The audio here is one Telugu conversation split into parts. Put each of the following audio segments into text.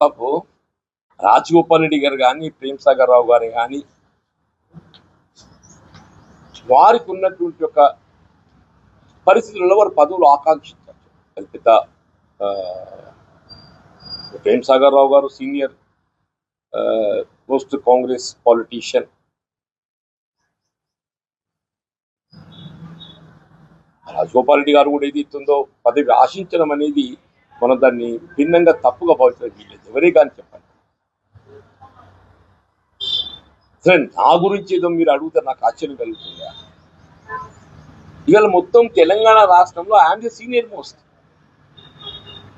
బాబు రాజగోపాల్ రెడ్డి గారు కానీ ప్రేమ్ సాగర్ రావు గారు కానీ వారికి ఉన్నటువంటి ఒక పరిస్థితులలో వారు పదవులు ఆకాంక్షించారు. అది పెద్ద ప్రేమ్ సాగర్ రావు గారు senior post Congress politician. Rajagopal Reddy గారు కూడా ఏది ఇస్తుందో పదవి ఆశించడం అనేది మనం దాన్ని భిన్నంగా తప్పుగా భావించడం వీల్లేదు. ఎవరే కానీ చెప్పండి. సరే నా గురించి ఏదో మీరు అడుగుతారు నాకు ఆశ్చర్యం కలుగుతుందా? ఇవాళ మొత్తం తెలంగాణ రాష్ట్రంలో I'm the senior most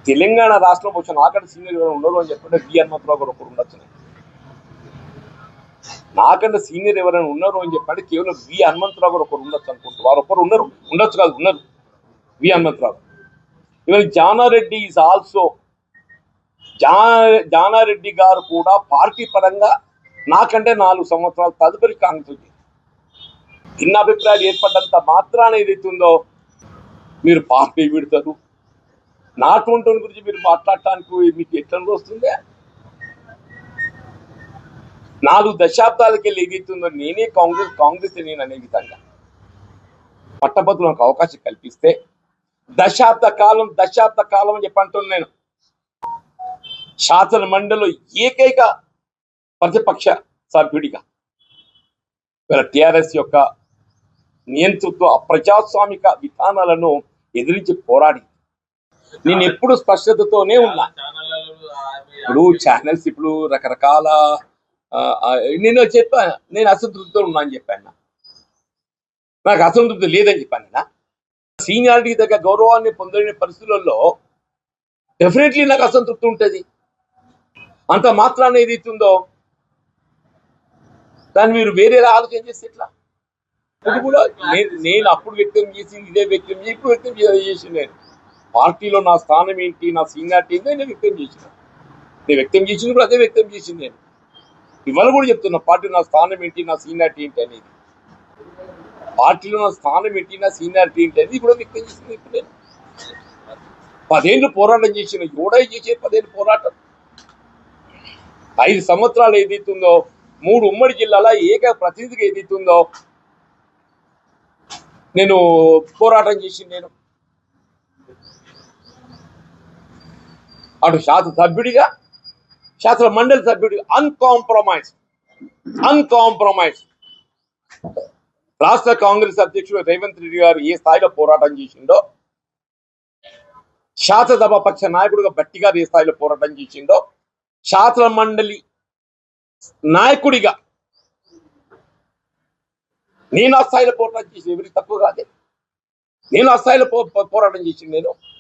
Telangana రాష్ట్రం వచ్చిన నాకంటే సీనియర్ ఎవరు ఉండరు అని చెప్పంటే బి హనుమంతరావు గారు ఒకరు ఉండొచ్చు. నాకంటే సీనియర్ ఎవరైనా ఉన్నారు అని చెప్పంటే కేవలం వి హనుమంతరావు గారు ఒకరు ఉండొచ్చు అనుకుంటారు వారు ఒకరు ఉన్నారు. ఉండొచ్చు కాదు ఉన్నారు. వి హనుమంతరావు. ఇవాళ జానారెడ్డి ఈజ్ ఆల్సో జా జానారెడ్డి గారు కూడా పార్టీ పరంగా నాకంటే నాలుగు సంవత్సరాలు తదుపరి కాంగ్రెస్ వచ్చింది భిన్నాభిప్రాయాలు ఏర్పడ్డంత మాత్రాన ఏదైతుందో మీరు పార్టీ విడతారు నాటువంటి వాని గురించి మీరు మాట్లాడటానికి మీకు ఎట్లా వస్తుందే? నాలుగు దశాబ్దాలకి వెళ్ళి ఏదైతుందో నేనే కాంగ్రెస్ కాంగ్రెస్ నేను అనే విధంగా పట్టభద్రులకు నాకు అవకాశం కల్పిస్తే దశాబ్ద కాలం దశాబ్ద కాలం అని చెప్పంటున్నాను నేను. శాసన మండలిలో ఏకైక ప్రతిపక్ష సభ్యుడిగా వీళ్ళ టిఆర్ఎస్ యొక్క నియంతృత్వ ప్రజాస్వామిక విధానాలను ఎదిరించి పోరాడి. నేను ఎప్పుడు స్పష్టతతోనే ఉన్నా. ఇప్పుడు ఛానల్స్ ఇప్పుడు రకరకాల నేను చెప్పాను నేను అసంతృప్తితో ఉన్నా అని చెప్పాను. నాకు అసంతృప్తి లేదని చెప్పాను నేను. సీనియారిటీ దగ్గర గౌరవాన్ని పొందలేని పరిస్థితులలో డెఫినెట్లీ నాకు అసంతృప్తి ఉంటుంది. అంత మాత్రాన్ని ఏదైతుందో దాన్ని మీరు వేరే ఆలోచన చేస్తే ఎట్లా? కూడా నేను అప్పుడు వ్యక్తం చేసింది ఇదే వ్యక్తం చేసి ఇప్పుడు వ్యక్తం చేసి నేను. పార్టీలో నా స్థానం ఏంటి నా సీనియారిటీ ఏంటో నేను వ్యక్తం చేసిన. నేను వ్యక్తం చేసింది కూడా అదే వ్యక్తం చేసింది నేను. ఇవాళ కూడా చెప్తున్నా పార్టీ నా స్థానం ఏంటి నా సీనియారిటీ ఏంటి అనేది. పార్టీలో స్థానం ఏంటి సీనియారిటీ ఏంటి అనేది కూడా వ్యక్తం చేసింది ఇప్పుడు. పదేళ్ళు పోరాటం చేసిన యోడై చేసే పదేళ్ళు పోరాటం. ఐదు సంవత్సరాలు ఏదైతుందో మూడు ఉమ్మడి జిల్లాల ఏక ప్రతినిధిగా ఏదైతుందో నేను పోరాటం చేసింది నేను. అటు శాసనసభ్యుడిగా శాసన మండలి సభ్యుడిగా అన్కాంప్రమైజ్ అన్కాంప్రమైజ్ రాష్ట్ర కాంగ్రెస్ అధ్యక్షుడు రేవంత్ రెడ్డి గారు ఏ స్థాయిలో పోరాటం చేసిండో శాసనసభ పక్ష నాయకుడిగా బట్టి గారు ఏ స్థాయిలో పోరాటం చేసిండో శాసన మండలి నాయకుడిగా నేను ఆ స్థాయిలో పోరాటం చేసి ఎవరికి తక్కువ కాదే. నేను ఆ స్థాయిలో పో- పోరాటం చేసింది నేను.